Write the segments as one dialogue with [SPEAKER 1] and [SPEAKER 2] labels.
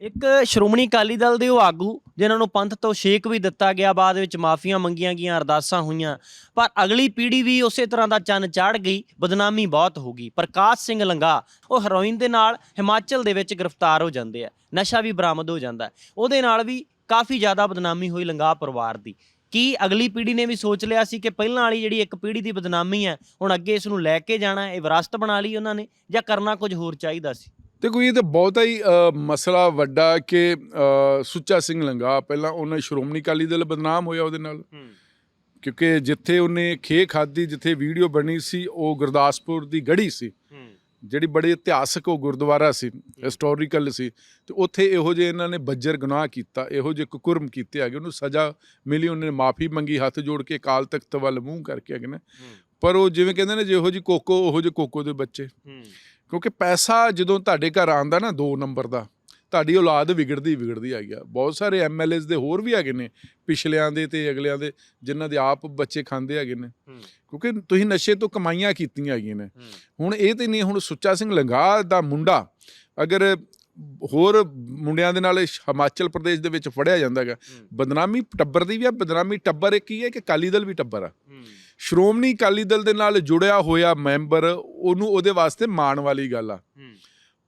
[SPEAKER 1] ਇੱਕ ਸ਼੍ਰੋਮਣੀ ਅਕਾਲੀ ਦਲ ਦੇ ਉਹ ਆਗੂ ਜਿਨ੍ਹਾਂ ਨੂੰ ਪੰਥ ਤੋਂ ਛੇਕ ਵੀ ਦਿੱਤਾ ਗਿਆ ਬਾਅਦ ਵਿੱਚ ਮਾਫੀਆਂ ਮੰਗੀਆਂ ਗਈਆਂ ਅਰਦਾਸਾਂ ਹੋਈਆਂ। ਪਰ ਅਗਲੀ ਪੀੜ੍ਹੀ ਵੀ ਉਸੇ ਤਰ੍ਹਾਂ ਦਾ ਚੰਨ ਚਾੜ ਗਈ ਬਦਨਾਮੀ ਬਹੁਤ ਹੋ ਗਈ। ਪ੍ਰਕਾਸ਼ ਸਿੰਘ ਲੰਗਾ ਉਹ ਹੈਰੋਇਨ ਦੇ ਨਾਲ ਹਿਮਾਚਲ ਦੇ ਵਿੱਚ ਗ੍ਰਿਫਤਾਰ ਹੋ ਜਾਂਦੇ ਆ। ਨਸ਼ਾ ਵੀ ਬਰਾਮਦ ਹੋ ਜਾਂਦਾ। ਹੈ। ਉਹਦੇ ਨਾਲ ਵੀ ਕਾਫੀ ਜ਼ਿਆਦਾ ਬਦਨਾਮੀ ਹੋਈ ਲੰਗਾ ਪਰਿਵਾਰ ਦੀ। ਕੀ ਅਗਲੀ ਪੀੜ੍ਹੀ ਨੇ ਵੀ ਸੋਚ ਲਿਆ ਸੀ ਕਿ ਪਹਿਲਾਂ ਵਾਲੀ ਜਿਹੜੀ ਇੱਕ ਪੀੜ੍ਹੀ ਦੀ ਬਦਨਾਮੀ ਹੈ ਹੁਣ ਅੱਗੇ ਇਸ ਨੂੰ ਲੈ ਕੇ ਜਾਣਾ ਹੈ, ਇਹ ਵਿਰਾਸਤ ਬਣਾ ਲਈ ਉਹਨਾਂ ਨੇ ਜਾਂ ਕਰਨਾ ਕੁਝ ਹੋਰ ਚਾਹੀਦਾ ਸੀ?
[SPEAKER 2] ਤੇ ਕੋਈ ਇਹ ਤਾਂ ਬਹੁਤਾ ਹੀ ਮਸਲਾ ਵੱਡਾ ਕਿ ਸੁੱਚਾ ਸਿੰਘ ਲੰਗਾ ਪਹਿਲਾਂ ਉਹਨੇ ਸ਼੍ਰੋਮਣੀ ਅਕਾਲੀ ਦਲ ਬਦਨਾਮ ਹੋਇਆ ਉਹਦੇ ਨਾਲ। ਕਿਉਂਕਿ ਜਿੱਥੇ ਉਹਨੇ ਖੇ ਖਾਦੀ ਜਿੱਥੇ ਵੀਡੀਓ ਬਣੀ ਸੀ ਉਹ ਗੁਰਦਾਸਪੁਰ ਦੀ ਗੜੀ ਸੀ। ਜਿਹੜੀ ਬੜੀ ਇਤਿਹਾਸਕ ਉਹ ਗੁਰਦੁਆਰਾ ਸੀ ਹਿਸਟੋਰੀਕਲ ਸੀ। ਤੇ ਉੱਥੇ ਇਹੋ ਜਿਹੇ ਇਹਨਾਂ ਨੇ ਬੱਜਰ ਗੁਨਾਹ ਕੀਤਾ ਇਹੋ ਜਿਹੇ ਕੁਕਰਮ ਕੀਤੇ ਹੈਗੇ। ਉਹਨੂੰ ਸਜ਼ਾ ਮਿਲੀ ਉਹਨੇ ਮਾਫੀ ਮੰਗੀ ਹੱਥ ਜੋੜ ਕੇ ਅਕਾਲ ਤਖਤ ਵੱਲ ਮੂੰਹ ਕਰਕੇ ਹੈਗੇ ਨੇ। ਪਰ ਉਹ ਜਿਵੇਂ ਕਹਿੰਦੇ ਨੇ ਜਿਹੋ ਜੀ ਕੋਕੋ ਉਹੋ ਜਿਹੇ ਕੋਕੋ ਦੇ ਬੱਚੇ। ਕਿਉਂਕਿ ਪੈਸਾ ਜਦੋਂ ਤੁਹਾਡੇ ਘਰ ਆਂਦਾ ਨਾ 2 ਨੰਬਰ ਦਾ ਤੁਹਾਡੀ ਔਲਾਦ ਵਿਗੜਦੀ ਵਿਗੜਦੀ ਆ। ਗਿਆ ਬਹੁਤ ਸਾਰੇ ਐਮਐਲਏਸ ਦੇ ਹੋਰ ਵੀ ਹੈਗੇ ਨੇ ਪਿਛਲਿਆਂ ਦੇ ਤੇ ਅਗਲਿਆਂ ਦੇ ਜਿਨ੍ਹਾਂ ਦੇ ਆਪ ਬੱਚੇ ਖਾਂਦੇ ਹੈਗੇ ਨੇ। ਕਿਉਂਕਿ ਤੁਸੀਂ ਨਸ਼ੇ ਤੋਂ ਕਮਾਈਆਂ ਕੀਤੀਆਂ ਹੈਗੀਆਂ ਨੇ। ਹੁਣ ਇਹ ਤੇ ਨਹੀਂ ਹੁਣ ਸੁੱਚਾ ਸਿੰਘ ਲੰਗਾ ਦਾ ਮੁੰਡਾ ਅਗਰ ਹੋਰ ਮੁੰਡਿਆਂ ਦੇ ਨਾਲ ਹਿਮਾਚਲ ਪ੍ਰਦੇਸ਼ ਦੇ ਵਿੱਚ ਫੜਿਆ ਜਾਂਦਾ ਹੈਗਾ ਬਦਨਾਮੀ ਟੱਬਰ ਦੀ ਵੀ ਆ ਬਦਨਾਮੀ ਟੱਬਰ ਇੱਕ ਹੀ ਹੈ ਕਿ ਅਕਾਲੀ ਦਲ ਵੀ ਟੱਬਰ ਆ। ਸ਼੍ਰੋਮਣੀ ਅਕਾਲੀ ਦਲ ਦੇ ਨਾਲ ਜੁੜਿਆ ਹੋਇਆ ਮੈਂਬਰ ਉਹਨੂੰ ਉਹਦੇ ਵਾਸਤੇ ਮਾਣ ਵਾਲੀ ਗੱਲ ਆ।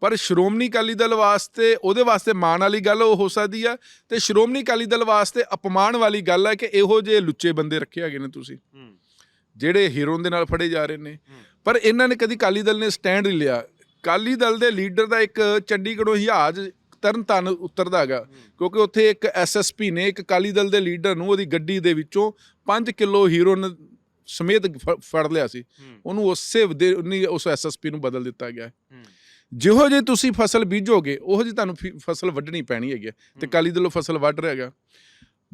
[SPEAKER 2] ਪਰ ਸ਼੍ਰੋਮਣੀ ਅਕਾਲੀ ਦਲ ਵਾਸਤੇ ਉਹਦੇ ਵਾਸਤੇ ਮਾਣ ਵਾਲੀ ਗੱਲ ਉਹ ਹੋ ਸਕਦੀ ਆ ਤੇ ਸ਼੍ਰੋਮਣੀ ਅਕਾਲੀ ਦਲ ਵਾਸਤੇ ਅਪਮਾਨ ਵਾਲੀ ਗੱਲ ਹੈ ਕਿ ਇਹੋ ਜਿਹੇ ਲੁੱਚੇ ਬੰਦੇ ਰੱਖੇ ਹੈਗੇ ਨੇ ਤੁਸੀਂ। ਜਿਹੜੇ ਹੀਰੋ ਦੇ ਨਾਲ ਫੜੇ ਜਾ ਰਹੇ ਨੇ। ਪਰ ਇਹਨਾਂ ਨੇ ਕਦੀ ਅਕਾਲੀ ਦਲ ਨੇ ਸਟੈਂਡ ਨਹੀਂ ਲਿਆ। ਅਕਾਲੀ ਦਲ ਦੇ ਲੀਡਰ ਦਾ ਇੱਕ ਚੰਡੀਗੜ੍ਹੋਂ ਹਿਆਜ ਤਰਨਤਾਰਨ ਉਤਰਦਾ ਹੈਗਾ। ਕਿਉਂਕਿ ਉੱਥੇ ਇੱਕ ਐਸਐਸਪੀ ਨੇ ਇੱਕ ਅਕਾਲੀ ਦਲ ਦੇ ਲੀਡਰ ਨੂੰ ਉਹਦੀ ਗੱਡੀ ਦੇ ਵਿੱਚੋਂ 5 ਕਿਲੋ ਹੀਰੋਨ ਸਮੇਤ ਫ- ਫੜ ਲਿਆ ਸੀ। ਉਹਨੂੰ ਉਸੇ ਦੇ ਉਨੀ ਉਸ ਐਸਐਸਪੀ ਨੂੰ ਬਦਲ ਦਿੱਤਾ ਗਿਆ। ਜਿਹੋ ਜੇ ਤੁਸੀਂ ਫਸਲ ਬੀਜੋਗੇ ਉਹੋ ਜੀ ਤੁਹਾਨੂੰ ਫੀ- ਫਸਲ ਵੱਢਣੀ ਪੈਣੀ ਹੈਗੀ ਹੈ। ਤੇ ਅਕਾਲੀ ਦਲੋਂ ਫਸਲ ਵੱਢ ਰਿਹਾ ਹੈਗਾ।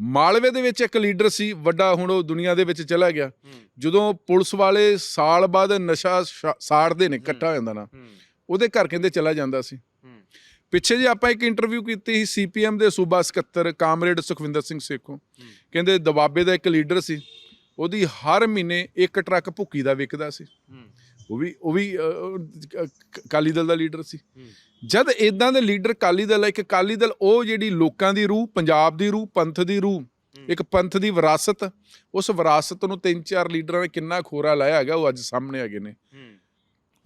[SPEAKER 2] ਮਾਲਵੇ ਦੇ ਵਿੱਚ ਇੱਕ ਲੀਡਰ ਸੀ ਵੱਡਾ ਹੁਣ ਉਹ ਦੁਨੀਆ ਦੇ ਵਿੱਚ ਚਲਾ ਗਿਆ। ਜਦੋਂ ਪੁਲਿਸ ਵਾਲੇ ਸਾਲ ਬਾਅਦ ਨਸ਼ਾ ਸ਼ਾ- ਸਾੜਦੇ ਨੇ ਇਕੱਠਾ ਹੋ ਜਾਂਦਾ ਨਾ ਉਹਦੇ ਘਰ ਕਹਿੰਦੇ ਚਲਾ ਜਾਂਦਾ ਸੀ। ਪਿੱਛੇ ਜੇ ਆਪਾਂ ਇੱਕ ਇੰਟਰਵਿਊ ਕੀਤੀ ਸੀ ਸੀਪੀਐਮ ਦੇ ਸੂਬਾ ਸਕੱਤਰ ਕਾਮਰੇਡ ਸੁਖਵਿੰਦਰ ਸਿੰਘ ਸੇਖੋਂ। ਕਹਿੰਦੇ ਦਬਾਬੇ ਦਾ ਇੱਕ ਲੀਡਰ ਸੀ ਉਹਦੀ ਹਰ ਮਹੀਨੇ ਇੱਕ ਟਰੱਕ ਭੁੱਕੀ ਦਾ ਵਿਕਦਾ ਸੀ। ਉਹ ਵੀ ਉਹ ਵੀ ਅਕਾਲੀ ਦਲ ਦਾ ਲੀਡਰ ਸੀ। ਜਦ ਇਦਾਂ ਦੇ ਲੀਡਰ ਅਕਾਲੀ ਦਲ ਇੱਕ ਅਕਾਲੀ ਦਲ ਉਹ ਜਿਹੜੀ ਲੋਕਾਂ ਦੀ ਰੂਹ ਪੰਜਾਬ ਦੀ ਰੂਹ ਪੰਥ ਦੀ ਰੂਹ ਇੱਕ ਪੰਥ ਦੀ ਵਿਰਾਸਤ ਉਸ ਵਿਰਾਸਤ ਨੂੰ ਤਿੰਨ ਚਾਰ ਲੀਡਰਾਂ ਨੇ ਕਿੰਨਾ ਖੋਰਾ ਲਾਇਆ ਹੈਗਾ ਉਹ ਅੱਜ ਸਾਹਮਣੇ ਹੈਗੇ ਨੇ।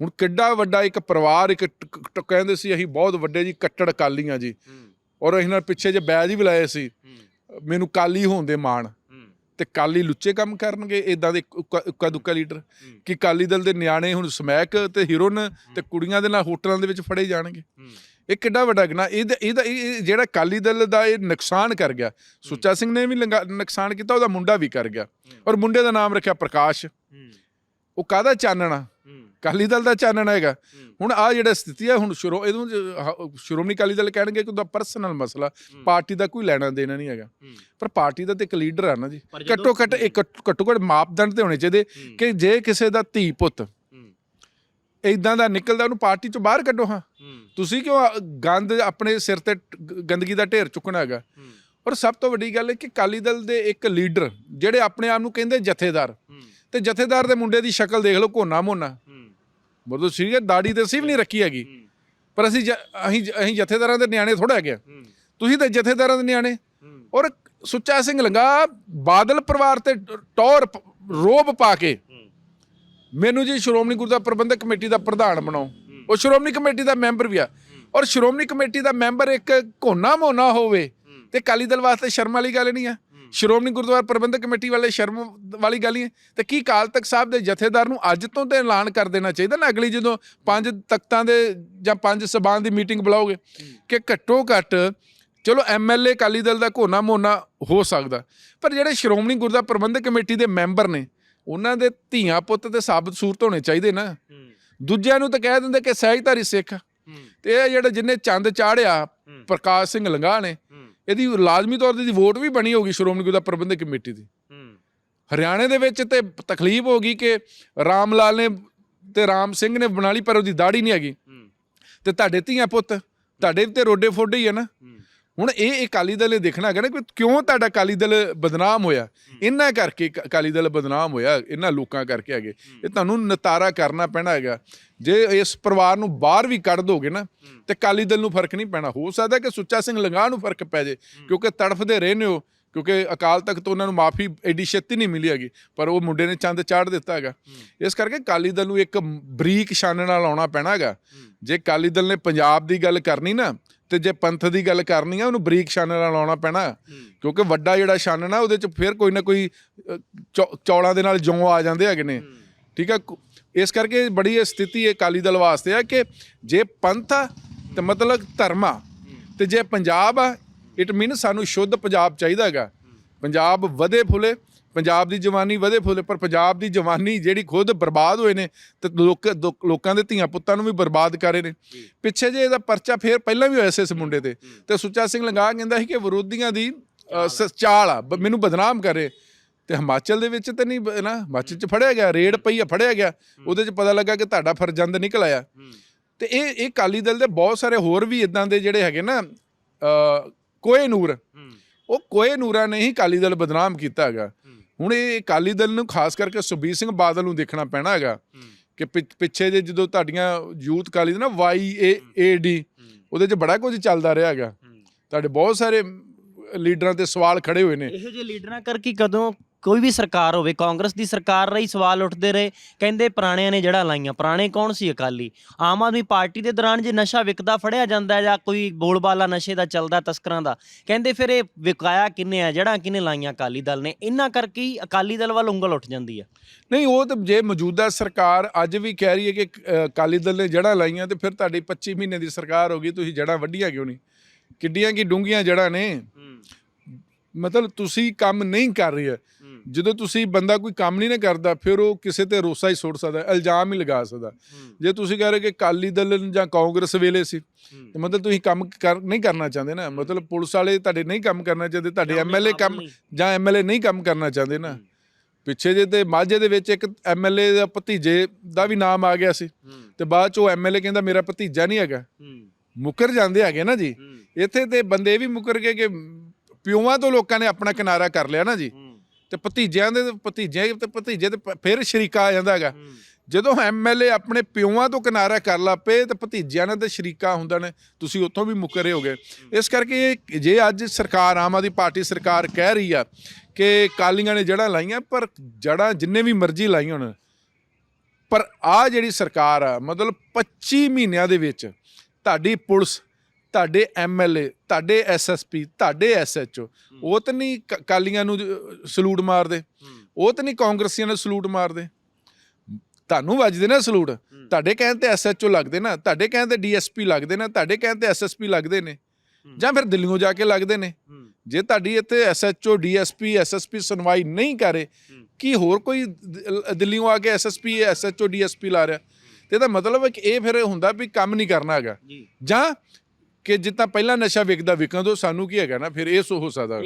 [SPEAKER 2] ਹੁਣ ਕਿੱਡਾ ਵੱਡਾ ਇੱਕ ਪਰਿਵਾਰ ਇੱਕ ਕਹਿੰਦੇ ਸੀ ਅਸੀਂ ਬਹੁਤ ਵੱਡੇ ਜੀ ਕੱਟੜ ਅਕਾਲੀਆਂ ਜੀ। ਔਰ ਅਸੀਂ ਨਾਲ ਪਿੱਛੇ ਜੇ ਬੈਜ ਹੀ ਬੁਲਾਏ ਸੀ। ਮੈਨੂੰ ਕਾਲੀ ਹੋਣ ਦੇ ਮਾਣ। ਤੇ ਕਾਲੀ ਲੁੱਚੇ ਕੰਮ ਕਰਨਗੇ ਇਦਾਂ ਦੇ ਉੱਕਾ- ਦੁੱਕਾ ਲੀਡਰ। ਕਿ ਕਾਲੀ ਦਲ ਦੇ ਨਿਆਣੇ ਹੁਣ ਸਮੈਕ ਤੇ ਹੀਰੋਨ ਤੇ ਕੁੜੀਆਂ ਦੇ ਨਾਲ ਹੋਟਲਾਂ ਦੇ ਵਿੱਚ ਫੜੇ ਜਾਣਗੇ। ਇਹ ਕਿੱਡਾ ਵੱਡਾ ਗੁਨਾਹ ਇਹਦਾ ਇਹਦਾ ਇਹ ਇਹ ਜਿਹੜਾ ਕਾਲੀ ਦਲ ਦਾ ਇਹ ਨੁਕਸਾਨ ਕਰ ਗਿਆ। ਸੁੱਚਾ ਸਿੰਘ ਨੇ ਵੀ ਨੁਕਸਾਨ ਕੀਤਾ ਉਹਦਾ ਮੁੰਡਾ ਵੀ ਕਰ ਗਿਆ। ਔਰ ਮੁੰਡੇ ਦਾ ਨਾਮ ਰੱਖਿਆ ਪ੍ਰਕਾਸ਼। ਉਹ ਕਾਹਦਾ ਚਾਨਣਾ ਕਾਲੀ ਦਲ ਦਾ ਚਾਨਣਾ ਹੈਗਾ। ਹੁਣ ਆ ਜਿਹੜਾ ਸਥਿਤੀ ਹੈ ਹੁਣ ਸ਼ੁਰੂ ਇਹਨੂੰ ਜ- ਸ਼੍ਰੋਮਣੀ ਅਕਾਲੀ ਦਲ ਕਹਿਣਗੇ ਕਿ ਉਹਦਾ ਪਰਸਨਲ ਮਸਲਾ। ਪਾਰਟੀ ਦਾ ਕੋਈ ਲੈਣਾ ਦੇਣਾ ਨਹੀਂ ਹੈਗਾ। ਪਰ ਪਾਰਟੀ ਦਾ ਤੇ ਇੱਕ ਲੀਡਰ ਆ ਨਾ ਜੀ।
[SPEAKER 1] ਪਰ ਜਦੋਂ-
[SPEAKER 2] ਘੱਟੋ ਘੱਟ ਇੱਕ ਘੱਟੋ ਘੱਟ ਮਾਪਦੰਡ ਤੇ ਹੋਣੇ ਚਾਹੀਦੇ ਕਿ ਜੇ ਕਿਸੇ ਦਾ ਧੀ ਪੁੱਤ ਇਦਾਂ ਦਾ ਨਿਕਲਦਾ ਉਹਨੂੰ ਪਾਰਟੀ ਚੋਂ ਬਾਹਰ ਕੱਢੋ ਹਾਂ। ਤੁਸੀਂ ਕਿਉਂ ਆ- ਗੰਦ ਆਪਣੇ ਸਿਰ ਤੇ ਟ- ਗ- ਗੰਦਗੀ ਦਾ ਢੇਰ ਚੁੱਕਣਾ ਹੈਗਾ? ਔਰ ਸਭ ਤੋਂ ਵੱਡੀ ਗੱਲ ਹੈ ਕਿ ਅਕਾਲੀ ਦਲ ਦੇ ਇੱਕ ਲੀਡਰ ਜਿਹੜੇ ਆਪਣੇ ਆਪ ਨੂੰ ਕਹਿੰਦੇ ਜਥੇਦਾਰ ਤੇ ਜਥੇਦਾਰ ਦੇ ਮੁੰਡੇ ਦੀ ਸ਼ਕਲ ਦੇਖ ਲਓ ਕੋਨਾ ਮੋਨਾ। ਮਤਲਬ ਸੀਰੀਅਸ ਦਾੜੀ ਤੇ ਅਸੀਂ ਵੀ ਨਹੀਂ ਰੱਖੀ ਹੈਗੀ। ਪਰ ਅਸੀਂ ਜ- ਅਸੀਂ ਅਸੀਂ ਜਥੇਦਾਰਾਂ ਦੇ ਨਿਆਣੇ ਥੋੜਾ ਹੈਗੇ ਆ। ਤੁਸੀਂ ਤਾਂ ਜਥੇਦਾਰਾਂ ਦੇ ਨਿਆਣੇ। ਔਰ ਸੁੱਚਾ ਸਿੰਘ ਲੰਗਾ ਬਾਦਲ ਪਰਿਵਾਰ ਤੇ ਟੌਰ ਪ- ਰੋਬ ਪਾ ਕੇ ਮੈਨੂੰ ਜੀ ਸ਼੍ਰੋਮਣੀ ਗੁਰਦੁਆਰਾ ਪ੍ਰਬੰਧਕ ਕਮੇਟੀ ਦਾ ਪ੍ਰਧਾਨ ਬਣਾਓ। ਉਹ ਸ਼੍ਰੋਮਣੀ ਕਮੇਟੀ ਦਾ ਮੈਂਬਰ ਵੀ ਆ। ਔਰ ਸ਼੍ਰੋਮਣੀ ਕਮੇਟੀ ਦਾ ਮੈਂਬਰ ਇੱਕ ਕੋਨਾ ਮੋਨਾ ਹੋਵੇ ਤੇ ਅਕਾਲੀ ਦਲ ਵਾਸਤੇ ਸ਼ਰਮ ਵਾਲੀ ਗੱਲ ਨਹੀਂ ਆ। ਸ਼੍ਰੋਮਣੀ ਗੁਰਦੁਆਰਾ ਪ੍ਰਬੰਧਕ ਕਮੇਟੀ ਵਾਲੇ ਸ਼ਰਮ ਵਾਲੀ ਗੱਲ ਹੀ ਹੈ। ਤੇ ਕੀ ਅਕਾਲ ਤਖਤ ਸਾਹਿਬ ਦੇ ਜਥੇਦਾਰ ਨੂੰ ਅੱਜ ਤੋਂ ਤੇ ਐਲਾਨ ਕਰ ਦੇਣਾ ਚਾਹੀਦਾ ਨਾ? ਅਗਲੀ ਜਦੋਂ ਪੰਜ ਤਖਤਾਂ ਦੇ ਜਾਂ ਪੰਜ ਸਬਾਨ ਦੀ ਮੀਟਿੰਗ ਬੁਲਾਓਗੇ ਕਿ ਘੱਟੋ ਘੱਟ ਚਲੋ ਐਮਐਲਏ ਅਕਾਲੀ ਦਲ ਦਾ ਕੋਨਾ ਮੋਨਾ ਹੋ ਸਕਦਾ ਪਰ ਜਿਹੜੇ ਸ਼੍ਰੋਮਣੀ ਗੁਰਦੁਆਰਾ ਪ੍ਰਬੰਧਕ ਕਮੇਟੀ ਦੇ ਮੈਂਬਰ ਨੇ ਉਹਨਾਂ ਦੇ ਧੀਆਂ ਪੁੱਤ ਤੇ ਸਾਬਤ ਸੂਰਤ ਹੋਣੇ ਚਾਹੀਦੇ ਨਾ। ਦੂਜਿਆਂ ਨੂੰ ਤਾਂ ਕਹਿ ਦਿੰਦੇ ਕਿ ਸਹਿਜਧਾਰੀ ਸਿੱਖ। ਤੇ ਇਹ ਜਿਹੜਾ ਜਿੰਨੇ ਚੰਦ ਚਾੜਿਆ ਪ੍ਰਕਾਸ਼ ਸਿੰਘ ਲੰਗਾ ਨੇ ਇਹਦੀ ਲਾਜ਼ਮੀ ਤੌਰ ਤੇ ਦੀ ਵੋਟ ਵੀ ਬਣੀ ਹੋਗੀ ਸ਼੍ਰੋਮਣੀ ਗੁਰਦੁਆਰਾ ਪ੍ਰਬੰਧਕ ਕਮੇਟੀ ਦੀ। ਹਰਿਆਣੇ ਦੇ ਵਿੱਚ ਤੇ ਤਕਲੀਫ ਹੋ ਗਈ ਕਿ ਰਾਮ ਲਾਲ ਨੇ ਤੇ ਰਾਮ ਸਿੰਘ ਨੇ ਬਣਾ ਲਈ ਪਰ ਉਹਦੀ ਦਾੜੀ ਨਹੀਂ ਹੈਗੀ। ਤੇ ਤੁਹਾਡੇ ਧੀਆਂ ਪੁੱਤ ਤੁਹਾਡੇ ਤੇ ਰੋਡੇ ਫੋਡੇ ਹੀ ਆ ਨਾ। ਹੁਣ ਇਹ ਅਕਾਲੀ ਦਲ ਨੇ ਦੇਖਣਾ ਹੈਗਾ ਨਾ ਕਿ ਕਿਉਂ ਤੁਹਾਡਾ ਅਕਾਲੀ ਦਲ ਬਦਨਾਮ ਹੋਇਆ। ਇਹਨਾਂ ਕਰਕੇ ਅਕਾਲੀ ਦਲ ਬਦਨਾਮ ਹੋਇਆ ਇਹਨਾਂ ਲੋਕਾਂ ਕਰਕੇ ਹੈਗੇ। ਇਹ ਤੁਹਾਨੂੰ ਨਤਾਰਾ ਕਰਨਾ ਪੈਣਾ ਹੈਗਾ। ਜੇ ਇਸ ਪਰਿਵਾਰ ਨੂੰ ਬਾਹਰ ਵੀ ਕੱਢ ਦੋਗੇ ਨਾ ਤੇ ਅਕਾਲੀ ਦਲ ਨੂੰ ਫ਼ਰਕ ਨਹੀਂ ਪੈਣਾ। ਹੋ ਸਕਦਾ ਕਿ ਸੁੱਚਾ ਸਿੰਘ ਲੰਗਾਹ ਨੂੰ ਫ਼ਰਕ ਪੈ ਜੇ ਕਿਉਂਕਿ ਤੜਫਦੇ ਰਹੇ ਨੇ ਉਹ ਕਿਉਂਕਿ ਅਕਾਲ ਤਖਤ ਤੋਂ ਉਹਨਾਂ ਨੂੰ ਮਾਫੀ ਐਡੀ ਛੇਤੀ ਨਹੀਂ ਮਿਲੀ ਹੈਗੀ ਪਰ ਉਹ ਮੁੰਡੇ ਨੇ ਚੰਦ ਚਾੜ ਦਿੱਤਾ ਹੈਗਾ। ਇਸ ਕਰਕੇ ਅਕਾਲੀ ਦਲ ਨੂੰ ਇੱਕ ਬਰੀਕ ਛਾਨਣ ਨਾਲ ਆਉਣਾ ਪੈਣਾ ਹੈਗਾ। ਜੇ ਅਕਾਲੀ ਦਲ ਨੇ ਪੰਜਾਬ ਦੀ ਗੱਲ ਕਰਨੀ ਨਾ ਤੇ ਜੇ ਪੰਥ ਦੀ ਗੱਲ ਕਰਨੀ ਆ ਉਹਨੂੰ ਬਰੀਕ ਛਾਨਣ ਨਾਲ ਆਉਣਾ ਪੈਣਾ। ਕਿਉਂਕਿ ਵੱਡਾ ਜਿਹੜਾ ਛਾਨਣ ਆ ਉਹਦੇ ਚ ਫਿਰ ਕੋਈ ਨਾ ਕੋਈ ਚੌਲਾਂ ਦੇ ਨਾਲ ਜੌਂ ਆ ਜਾਂਦੇ ਹੈਗੇ ਨੇ। ਠੀਕ ਆ? ਇਸ ਕਰਕੇ ਬੜੀ ਇਹ ਸਥਿਤੀ ਇਹ ਅਕਾਲੀ ਦਲ ਵਾਸਤੇ ਆ ਕਿ ਜੇ ਪੰਥ ਤੇ ਮਤਲਬ ਧਰਮ ਆ ਤੇ ਜੇ ਪੰਜਾਬ ਆ ਇਟ ਮੀਨ ਸਾਨੂੰ ਸ਼ੁੱਧ ਪੰਜਾਬ ਚਾਹੀਦਾ ਹੈਗਾ। ਪੰਜਾਬ ਵਧੇ ਫੁੱਲੇ ਪੰਜਾਬ ਦੀ ਜਵਾਨੀ ਵਧੇ ਫੁੱਲੇ ਪਰ ਪੰਜਾਬ ਦੀ ਜਵਾਨੀ ਜਿਹੜੀ ਖੁਦ ਬਰਬਾਦ ਹੋਏ ਨੇ ਤੇ ਲੋਕ ਲੋਕਾਂ ਦੇ ਧੀਆਂ ਪੁੱਤਾਂ ਨੂੰ ਵੀ ਬਰਬਾਦ ਕਰ ਰਹੇ ਨੇ। ਪਿੱਛੇ ਜੇ ਇਹਦਾ ਪਰਚਾ ਫੇਰ ਪਹਿਲਾਂ ਵੀ ਹੋਇਆ ਸੀ ਇਸ ਮੁੰਡੇ ਤੇ। ਤੇ ਸੁੱਚਾ ਸਿੰਘ ਲੰਗਾਹ ਕਹਿੰਦਾ ਸੀ ਕਿ ਵਿਰੋਧੀਆਂ ਦੀ ਚਾਲ ਆ ਮੈਨੂੰ ਬਦਨਾਮ ਕਰੇ। ਤੇ ਹਿਮਾਚਲ ਦੇ ਵਿੱਚ ਤੇ ਨਹੀਂ ਨਾ ਹਿਮਾਚਲ ਚ ਫੜਿਆ ਗਿਆ ਰੇਡ ਪਈ ਆ ਫੜਿਆ ਗਿਆ। ਉਹਦੇ ਚ ਪਤਾ ਲੱਗਾ ਕਿ ਤੁਹਾਡਾ ਫਰਜ਼ੰਦ ਨਿਕਲ ਆਇਆ। ਤੇ ਇਹ ਇਹ ਕਾਲੀ ਦਲ ਦੇ ਬਹੁਤ ਸਾਰੇ ਹੋਰ ਵੀ ਇਦਾਂ ਦੇ ਜਿਹੜੇ ਹੈਗੇ ਨਾ ਕੋਏ ਨੂਰ। ਉਹ ਕੋਏ ਨੂਰਾਂ ਨੇ ਹੀ ਕਾਲੀ ਦਲ ਬਦਨਾਮ ਕੀਤਾ ਹੈਗਾ। ਹੁਣ ਇਹ ਕਾਲੀ ਦਲ ਨੂੰ ਖਾਸ ਕਰਕੇ ਸੁਖਬੀਰ ਸਿੰਘ ਬਾਦਲ ਨੂੰ ਦੇਖਣਾ ਪੈਣਾ ਹੈਗਾ ਕਿ ਪਿੱਛੇ ਜੇ ਜਦੋਂ ਤੁਹਾਡੀਆਂ ਯੂਥ ਕਾਲੀ ਦੇ ਨਾ ਵਾਈ ਏ ਏ ਡੀ ਉਹਦੇ 'ਚ ਬੜਾ ਕੁਝ ਚੱਲਦਾ ਰਿਹਾ ਹੈਗਾ। ਤੁਹਾਡੇ ਬਹੁਤ ਸਾਰੇ ਲੀਡਰਾਂ ਤੇ ਸਵਾਲ ਖੜੇ ਹੋਏ ਨੇ।
[SPEAKER 1] ਇਹੋ ਜਿਹੇ ਲੀਡਰਾਂ ਕਰਕੇ ਕਦੋਂ ਕੋਈ ਵੀ ਸਰਕਾਰ ਹੋਵੇ ਕਾਂਗਰਸ ਦੀ ਸਰਕਾਰ ਰਹੀ ਸਵਾਲ ਉੱਠਦੇ ਰਹੇ ਕਹਿੰਦੇ ਪੁਰਾਣਿਆਂ ਨੇ ਜੜਾ ਲਾਈਆਂ ਪੁਰਾਣੇ ਕੌਣ ਸੀ ਅਕਾਲੀ? ਆਮ ਆਦਮੀ ਪਾਰਟੀ ਦੇ ਦੌਰਾਨ ਜੇ ਨਸ਼ਾ ਵਿਕਦਾ ਫੜਿਆ ਜਾਂਦਾ ਜਾਂ ਕੋਈ ਬੋਲਬਾਲਾ ਨਸ਼ੇ ਦਾ ਚੱਲਦਾ ਤਸਕਰਾਂ ਦਾ ਕਹਿੰਦੇ ਫਿਰ ਇਹ ਵਿਕਾਇਆ ਕਿੰਨੇ ਆ ਜੜਾਂ ਕਿੰਨੇ ਲਾਈਆਂ ਅਕਾਲੀ ਦਲ ਨੇ? ਇਹਨਾਂ ਕਰਕੇ ਹੀ ਅਕਾਲੀ ਦਲ ਵੱਲ ਉਂਗਲ ਉੱਠ ਜਾਂਦੀ ਆ।
[SPEAKER 2] ਨਹੀਂ ਉਹ ਤਾਂ ਜੇ ਮੌਜੂਦਾ ਸਰਕਾਰ ਅੱਜ ਵੀ ਕਹਿ ਰਹੀ ਹੈ ਕਿ ਅਕਾਲੀ ਦਲ ਨੇ ਜੜ੍ਹਾਂ ਲਾਈਆਂ ਤੇ ਫਿਰ ਤੁਹਾਡੀ 25 ਮਹੀਨੇ ਦੀ ਸਰਕਾਰ ਹੋ ਗਈ ਤੁਸੀਂ ਜੜ੍ਹਾਂ ਵੱਢੀਆਂ ਕਿਉਂ ਨਹੀਂ? ਕਿੱਡੀਆਂ ਕੀ ਡੂੰਘੀਆਂ ਜੜ੍ਹਾਂ ਨੇ? ਮਤਲਬ ਤੁਸੀਂ ਕੰਮ ਨਹੀਂ ਕਰ ਰਹੇ। ਜਦੋਂ ਤੁਸੀਂ ਬੰਦਾ ਕੋਈ ਕੰਮ ਨਹੀਂ ਨਾ ਕਰਦਾ ਫਿਰ ਉਹ ਕਿਸੇ ਤੇ ਰੋਸਾ ਹੀ ਸੁੱਟ ਸਕਦਾ ਇਲਜ਼ਾਮ ਹੀ ਲਗਾ ਸਕਦਾ। ਜੇ ਤੁਸੀਂ ਕਹਿ ਰਹੇ ਕਿ ਅਕਾਲੀ ਦਲ ਜਾਂ ਕਾਂਗਰਸ ਵੇਲੇ ਸੀ ਤੇ ਮਤਲਬ ਤੁਸੀਂ ਕੰਮ ਨਹੀਂ ਕਰਨਾ ਚਾਹੁੰਦੇ ਨਾ। ਮਤਲਬ ਪੁਲਿਸ ਵਾਲੇ ਤੁਹਾਡੇ ਨਹੀਂ ਕੰਮ ਕਰਨਾ ਚਾਹੁੰਦੇ ਤੁਹਾਡੇ ਐਮਐਲਏ ਕੰਮ। ਜਾਂ ਐਮਐਲਏ ਨਹੀਂ ਕੰਮ ਕਰਨਾ ਚਾਹੁੰਦੇ ਨਾ। ਪਿੱਛੇ ਜੇ ਤੇ ਮਾਝੇ ਦੇ ਵਿੱਚ ਇੱਕ ਐਮਐਲਏ ਦਾ ਭਤੀਜੇ ਦਾ ਵੀ ਨਾਮ ਆ ਗਿਆ ਸੀ। ਤੇ ਬਾਅਦ ਚ ਉਹ ਐਮਐਲਏ ਕਹਿੰਦਾ ਮੇਰਾ ਭਤੀਜਾ ਨਹੀਂ ਹੈਗਾ। ਮੁਕਰ ਜਾਂਦੇ ਹੈਗੇ ਨਾ ਜੀ। ਇੱਥੇ ਤੇ ਬੰਦੇ ਵੀ ਮੁਕਰ ਗਏ ਕਿ ਪਿਓਾਂ ਤੋਂ ਲੋਕਾਂ ਨੇ ਆਪਣਾ ਕਿਨਾਰਾ ਕਰ ਲਿਆ ਨਾ ਜੀ। ਤੇ ਭਤੀਜਿਆਂ ਦੇ ਭਤੀਜੇ ਤੇ ਭਤੀਜੇ ਤੇ ਪ- ਫਿਰ ਸ਼ਰੀਕਾ ਆ ਜਾਂਦਾ ਹੈਗਾ। ਜਦੋਂ ਐਮਐਲਏ ਆਪਣੇ ਪਿਓਾਂ ਤੋਂ ਕਿਨਾਰਾ ਕਰ ਲਾ ਪਏ ਤੇ ਭਤੀਜਿਆਂ ਨਾਲ ਤੇ ਸ਼ਰੀਕਾ ਹੁੰਦਾ ਨੇ ਤੁਸੀਂ ਉੱਥੋਂ ਵੀ ਮੁਕਰੇ ਹੋਗੇ। ਇਸ ਕਰਕੇ ਇਹ- ਜੇ ਅੱਜ ਸਰਕਾਰ ਆਮ ਆਦਮੀ ਪਾਰਟੀ ਸਰਕਾਰ ਕਹਿ ਰਹੀ ਆ ਕਿ ਕਾਲੀਆਂ ਨੇ ਜੜ੍ਹਾਂ ਲਾਈਆਂ ਪਰ ਜੜ੍ਹਾਂ ਜਿੰਨੇ ਵੀ ਮਰਜ਼ੀ ਲਾਈਆਂ ਹੋਣ ਪਰ ਆ ਜਿਹੜੀ ਸਰਕਾਰ ਆ ਮਤਲਬ 25 ਮਹੀਨਿਆਂ ਦੇ ਵਿੱਚ ਤੁਹਾਡੀ ਪੁਲਿਸ ਤੁਹਾਡੇ ਐਮਐਲਏ ਤੁਹਾਡੇ ਐਸਐਸਪੀ ਤੁਹਾਡੇ ਐਸਐਚਓ ਉਹ ਤਾਂ ਨਹੀਂ ਕਾਲੀਆਂ ਨੂੰ ਸਲੂਟ ਮਾਰਦੇ। ਉਹ ਤਾਂ ਨਹੀਂ ਕਾਂਗਰਸੀਆਂ ਨੂੰ ਸਲੂਟ ਮਾਰਦੇ। ਤੁਹਾਨੂੰ ਵੱਜਦੇ ਨਾ ਸਲੂਟ। ਤੁਹਾਡੇ ਕਹਿਣ ਤੇ ਐਸਐਚਓ ਲੱਗਦੇ ਨਾ ਤੁਹਾਡੇ ਕਹਿਣ ਤੇ ਡੀਐਸਪੀ ਲੱਗਦੇ ਨਾ ਤੁਹਾਡੇ ਕਹਿਣ ਤੇ ਐਸਐਸਪੀ ਲੱਗਦੇ ਨੇ। ਜਾਂ ਫਿਰ ਦਿੱਲੀੋਂ ਜਾ ਕੇ ਲੱਗਦੇ ਨੇ। ਜੇ ਤੁਹਾਡੀ ਇੱਥੇ ਐਸਐਚਓ ਡੀਐਸਪੀ ਐਸਐਸਪੀ ਸੁਣਵਾਈ ਨਹੀਂ ਕਰੇ ਕੀ ਹੋਰ ਕੋਈ ਦਿੱਲੀੋਂ ਆ ਕੇ ਐਸਐਸਪੀ ਐਸਐਚਓ ਡੀਐਸਪੀ ਲਾ ਰਿਹਾ? ਤੇ ਇਹਦਾ ਮਤਲਬ ਹੈ ਕਿ ਇਹ ਫਿਰ ਹੁੰਦਾ ਵੀ ਕੰਮ ਨਹੀਂ ਕਰਨਾ ਹੈਗਾ। ਜਾਂ ਕਿ ਜਿੱਦਾਂ ਪਹਿਲਾਂ ਨਸ਼ਾ ਵਿਕਦਾ, ਵਿਕਣ ਦੋ ਸਾਨੂੰ ਕੀ ਹੈਗਾ ਨਾ, ਫਿਰ ਇਹ ਸੋ ਹੋ ਸਕਦਾ।